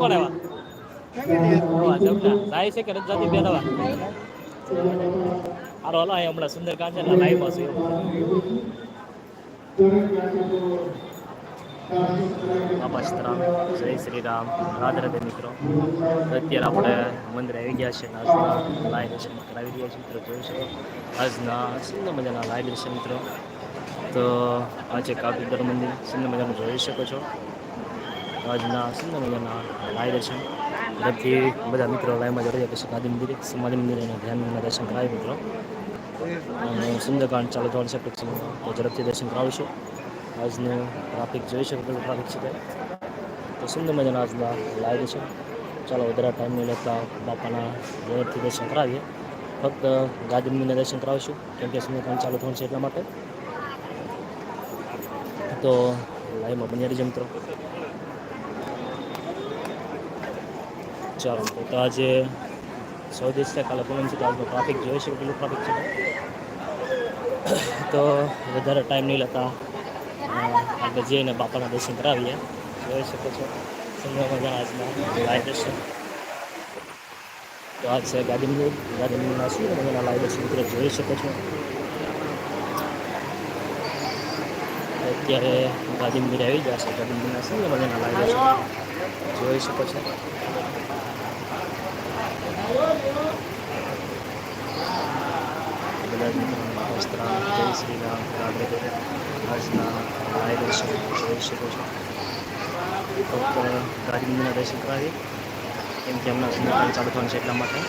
હારો હલો હમણાં સુંદર છે લાઈવ હશે બાપા જય શ્રી રામ રાધે રાધે મિત્રો. અત્યારે આપણે મંદિરે આવી ગયા છે, આજના લાઈવ દર્શન કરાવી રહ્યા છીએ મિત્રો, જોઈ શકો. આજના સુંદર મજાના લાઈવ દર્શન મિત્રો. તો આજે કાપીદર મંદિર સુંદર મજાનું જોઈ શકો છો. આજના સુંદર મજાના લાઈ દર્શન. ઝડપથી બધા મિત્રો લાઈવમાં જોડાઈ પછી ગાંધી મંદિરે, સમાધિ મંદિરે અને ધ્યાન દર્શન કરાવી મિત્રો. અને સુંદરકાંડ ચાલુ થવાનું છે સમયમાં. તો ઝડપથી દર્શન કરાવીશું. આજનું ટ્રાફિક જોઈ શકો પેલું ટ્રાફિક છે તો સુંદર મજાના આજના લાઈ છે. ચાલો વધારે ટાઈમ નહીં લેતા બાપાના ઝડપથી દર્શન કરાવીએ. ફક્ત ગાંધી મંદિરના દર્શન કરાવીશું, કેમ કે સુંદરકાંડ ચાલુ થવાનું છે એટલા માટે. તો લાઈવમાં બની રહીજો મિત્રો. ચાલો તો આજે સો દિવસ છે, કાલે પૂનમ છે, તો આજનો ટ્રાફિક જોઈ શકે કેટલું ટ્રાફિક છે. તો વધારે ટાઈમ નહીં લેતા. આગળ જઈને બાપાના દર્શન કરાવીએ. જોઈ શકો છો. સુંદર આજના લાઈવ દર્શન. તો આજ છે ગાદી મંદિર ગાંધી મંદિરના સુંદર મજાના લાઈવ દર્શન મિત્રો જોઈ શકો છો. અત્યારે ગાદી મંદિર આવી ગયા છે મંદિરના સુંદર મજાના લાઈવ દર્શન. જોઈ શકો છો. મિત્રોને નમસ્કાર જય શ્રી રામ રાધે. આજના લાઈવ છે જોઈ શકો છો ફક્ત ગાંધી દર્શન કરાવી કેમ કે હમણાં સુંદરકાંડ ચાલુ થવાનું છે એટલા માટે